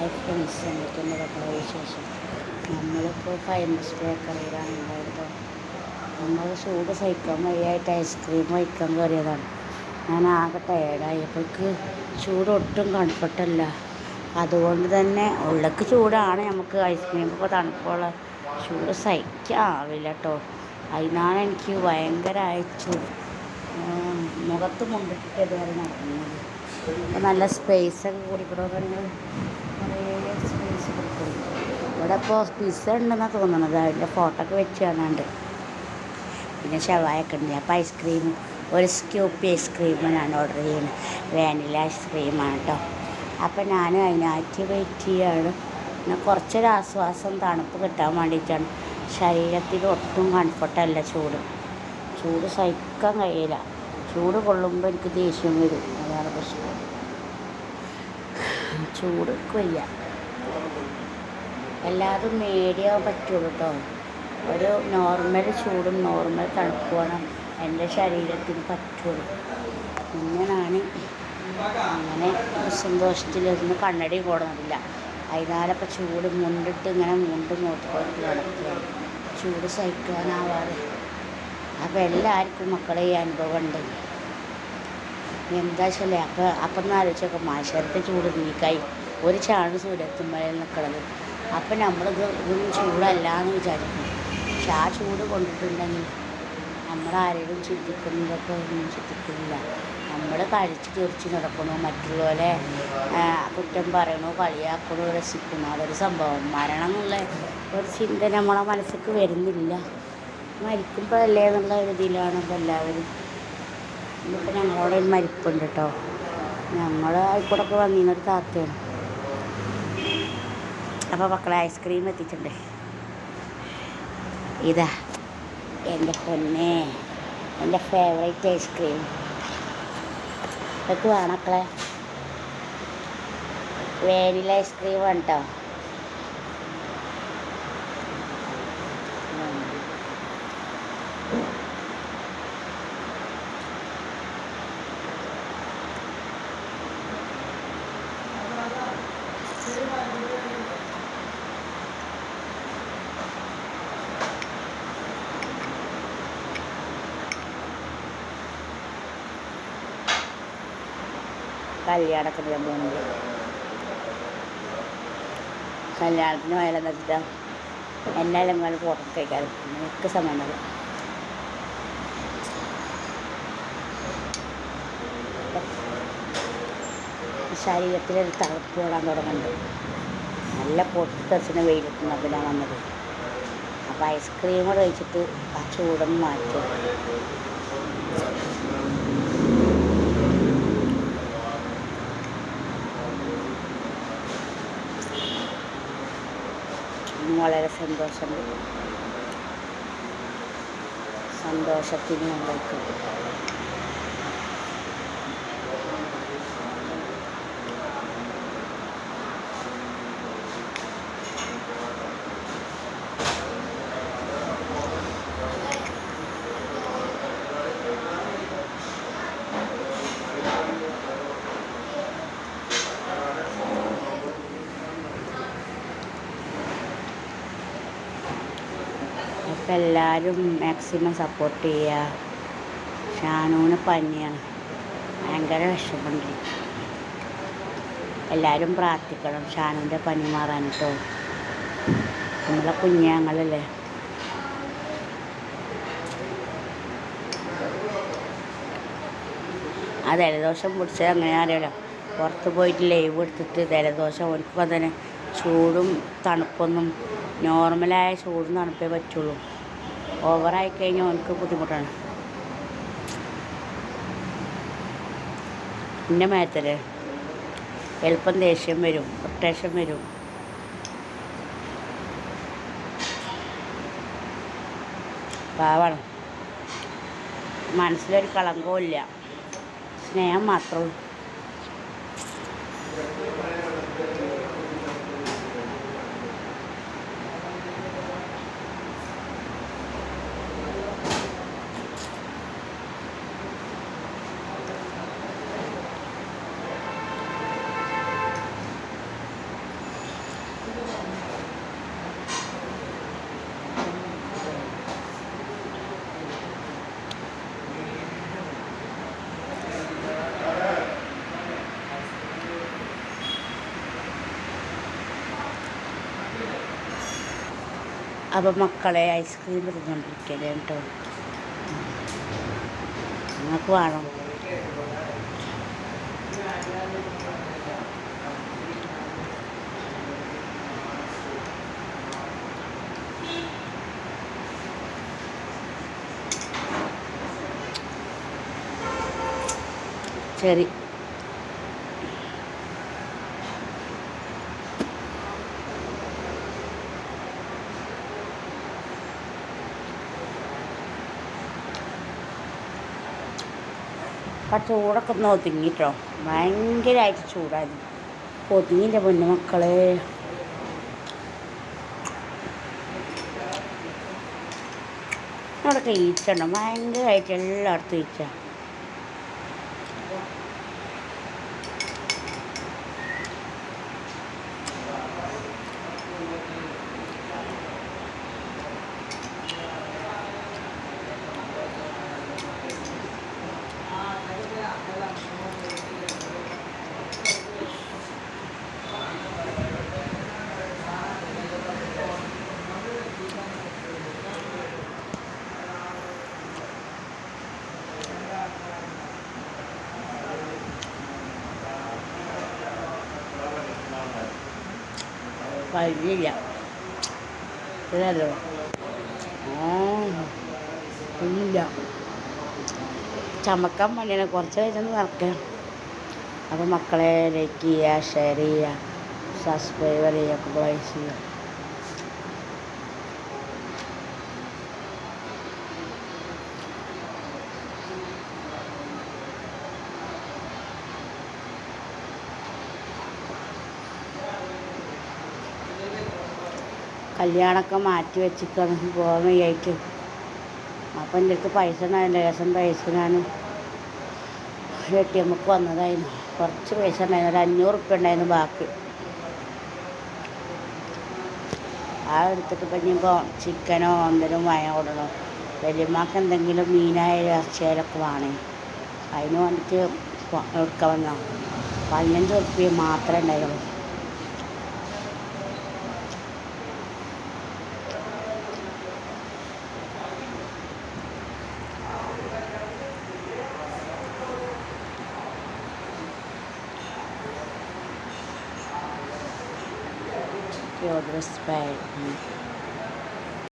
Hi friends എന്തൊക്കെയുണ്ട് മക്കളെ വിശേഷം നമ്മളിപ്പോൾ ഫൈനസ് ബേക്കറിയിലാണ് ഉണ്ടായത് നമ്മൾ ചൂട് സഹിക്കാൻ വയ്യായിട്ട് ഐസ്ക്രീം കഴിക്കാൻ കയറിയതാണ്. ഞാൻ ആകെ ടയേർഡായപ്പോൾക്ക് ചൂട് ഒട്ടും കംഫർട്ടല്ല അതുകൊണ്ട് തന്നെ ഉള്ളക്ക് ചൂടാണ് നമുക്ക് ഐസ്ക്രീം ഒക്കെ തണുപ്പുള്ള ചൂട് സഹിക്കാവില്ല കേട്ടോ അതിനാണ് എനിക്ക് ഭയങ്കര അയച്ചു മുഖത്ത് മുണ്ടിട്ടിട്ട് ഇതുവരെ നടക്കുന്നത് അപ്പോൾ നല്ല സ്പേസൊക്കെ കൂടിക്കൂടുകയാണെങ്കിൽ കുറേ സ്പേസ് കൊടുക്കും ഇവിടെ ഇപ്പോൾ പിസ്സ ഉണ്ടെന്നാണ് തോന്നുന്നത്. അതിന്റെ ഫോട്ടോ ഒക്കെ വെച്ച് കാണാണ്ട്. പിന്നെ ഷവായൊക്കെ ഉണ്ട്. അപ്പോൾ ഐസ്ക്രീം ഒരു സ്ക്യൂപ്പി ഐസ്ക്രീം ഞാൻ ഓർഡർ ചെയ്യുന്നത്. വാനില ഐസ്ക്രീമാണ് കേട്ടോ അപ്പോൾ ഞാൻ അതിനായിട്ട് വെയിറ്റ് ചെയ്യാണ്. പിന്നെ കുറച്ചൊരു ആശ്വാസം തണുപ്പ് കിട്ടാൻ വേണ്ടിയിട്ടാണ്. ശരീരത്തിൽ ഒട്ടും കംഫർട്ടല്ല ചൂട്. ചൂട് സഹിക്കാൻ കഴിയില്ല. ചൂട് കൊള്ളുമ്പോൾ എനിക്ക് ദേഷ്യം വരും. അതാണ് പ്രശ്നം. ചൂട് വയ്യ എല്ലാതും മീഡിയോ പറ്റുള്ളൂ കേട്ടോ ഒരു നോർമൽ ചൂടും നോർമൽ തണുപ്പുമാണ് എന്റെ ശരീരത്തിന് പറ്റുള്ളൂ. പിന്നെ ഞാൻ അങ്ങനെ സന്തോഷത്തിലൊന്നും കണ്ണടി കൂടുന്നില്ല അതിനാലപ്പോൾ ചൂട് മുണ്ടിട്ട് ഇങ്ങനെ മുണ്ട് നോക്കിക്കൊണ്ട് നടക്കുകയാണ് ചൂട് സഹിക്കാനാവാതെ. അപ്പോൾ എല്ലാവർക്കും മക്കളെ ഈ അനുഭവം ഉണ്ട്. എന്താ വെച്ചാൽ അപ്പോൾ അപ്പം ഒന്ന് ആലോചിച്ചൊക്കെ മാശരത്തെ ചൂട് നീക്കായി ഒരു ചാണ് സൂര്യത്തുമ്പോഴേ നിൽക്കണത് അപ്പം നമ്മളിത് ഇതൊന്നും ചൂടല്ല എന്ന് വിചാരിക്കും പക്ഷെ ആ ചൂട് കൊണ്ടിട്ടുണ്ടെങ്കിൽ നമ്മളാരെയും ചിന്തിക്കുന്നതൊക്കെ ഒന്നും ചിന്തിക്കുന്നില്ല. നമ്മൾ കഴിച്ച് തീർച്ച് നടക്കണു മറ്റുള്ളവരെ കുറ്റം പറയണു കളിയാക്കണു രസിക്കണു അതൊരു സംഭവം. മരണം എന്നുള്ള ഒരു ചിന്ത നമ്മളെ മനസ്സിലേക്ക് വരുന്നില്ല. മരിക്കുമ്പോഴല്ലേ എന്നുള്ള ഒരു ഇതിലാണ് ഇപ്പോൾ എല്ലാവരും ഇന്നിപ്പോൾ ഞങ്ങളവിടെ ഒരു മരിപ്പുണ്ട് കേട്ടോ ഞങ്ങൾ ആയിക്കൂടൊക്കെ വന്നിരുന്നൊരു താത്തയാണ്. അപ്പോൾ മക്കളെ ഐസ്ക്രീം എത്തിച്ചിട്ടുണ്ട്. ഇതാ എന്റെ പൊന്നെ എന്റെ ഫേവറേറ്റ് ഐസ്ക്രീം. ഇതൊക്കെ വേണം മക്കളെ. വേനില ഐസ്ക്രീം വേണം കേട്ടോ കല്യാണമൊക്കെ ഞാൻ പോകുന്നത് കല്യാണത്തിന് പോയാലെന്ന് വെച്ചിട്ടാ? എന്നാലും നിങ്ങൾ ഫോട്ടോ കഴിക്കാൻ എനിക്ക് സമയം മതി ശരീരത്തിലൊരു തളർപ്പ് കൂടാൻ തുടങ്ങുന്നുണ്ട്. നല്ല പൊട്ടിത്തെറിച്ചിന് വെയിലെത്തുന്ന അതിലാണ് വന്നത്. അപ്പോൾ ഐസ്ക്രീം കൂടെ കഴിച്ചിട്ട് ആ ചൂടൊന്ന് മാറ്റും വളരെ സന്തോഷമുണ്ട്. സന്തോഷത്തിന് ഞങ്ങൾക്ക് അപ്പോൾ എല്ലാവരും മാക്സിമം സപ്പോർട്ട് ചെയ്യുക ഷാനൂന് പനിയാണ്. ഭയങ്കര വിഷമമുണ്ട്. എല്ലാവരും പ്രാർത്ഥിക്കണം ഷാനുവിന്റെ പനി മാറാൻ കേട്ടോ നമ്മളെ കുഞ്ഞാങ്ങളല്ലേ? ആ ജലദോഷം പിടിച്ചത് അങ്ങനെ അറിയാലോ? പുറത്ത് പോയിട്ട് ലൈവ് എടുത്തിട്ട് ജലദോഷം ഓർക്കുമ്പോൾ തന്നെ ചൂടും തണുപ്പൊന്നും നോർമലായ ചൂടും തണുപ്പേ പറ്റുള്ളൂ. ഓവറായി കഴിഞ്ഞാൽ എനിക്ക് ബുദ്ധിമുട്ടാണ്. എന്റെ മേത്തൽ എളുപ്പം ദേഷ്യം വരും ഒട്ടേഷം വരും. പാവാണ്. മനസ്സിലൊരു കളങ്കവും ഇല്ല സ്നേഹം മാത്രമേ ഉള്ളൂ അപ്പം മക്കളെ ഐസ്ക്രീം തിന്നുകൊണ്ടിരിക്കൽ കേട്ടോ നിങ്ങൾക്ക് വേണം. ശരി. അപ്പം ചൂടൊക്കെ ഒന്ന് ഒതുങ്ങിട്ടോ ഭയങ്കരമായിട്ട് ചൂടായി ഒതുങ്ങിന്റെ പൊന്നു മക്കളെ. അവിടെയൊക്കെ ഈച്ച ഉണ്ടോ ഭയങ്കരമായിട്ട് എല്ലായിടത്തും ഈച്ച കഴിഞ്ഞില്ല ഇതല്ലോ ഒന്നുമില്ല ചമക്കാൻ വേണ്ടിയാണ് കുറച്ച് കഴിഞ്ഞൊന്ന് നടക്കണം അപ്പോൾ മക്കളെ ലൈക്ക് ചെയ്യുക ഷെയർ ചെയ്യുക സബ്സ്ക്രൈബ് ചെയ്യുക ഒക്കെ ചെയ്യുക. കല്യാണമൊക്കെ മാറ്റി വെച്ചിക്കാണ് പോകാൻ വയ്യായിട്ട്. അപ്പം എന്റെ അടുത്ത് പൈസ ഉണ്ടായിരുന്നു ലേശം പൈസ ഞാൻ എ ടി എമ്മക്ക് വന്നതായിരുന്നു. കുറച്ച് പൈസ ഉണ്ടായിരുന്നു. ഒരു അഞ്ഞൂറ് ഉറുപ്പ്യ ഉണ്ടായിരുന്നു ബാക്കി. ആ എടുത്തിട്ട് ഇപ്പം ഇനിയിപ്പോൾ ചിക്കനോ എന്തെങ്കിലും വാങ്ങാൻ കൊടുക്കണം വലിയമ്മക്ക് എന്തെങ്കിലും മീനായ ഇറച്ചിയായാലൊക്കെ വേണേ. അതിന് വേണ്ടിയിട്ട് എടുക്കാൻ വന്നോ പതിനഞ്ച് ഉറുപ്പ്യ മാത്രമേ ഉണ്ടായിരുന്നുള്ളൂ your breastband.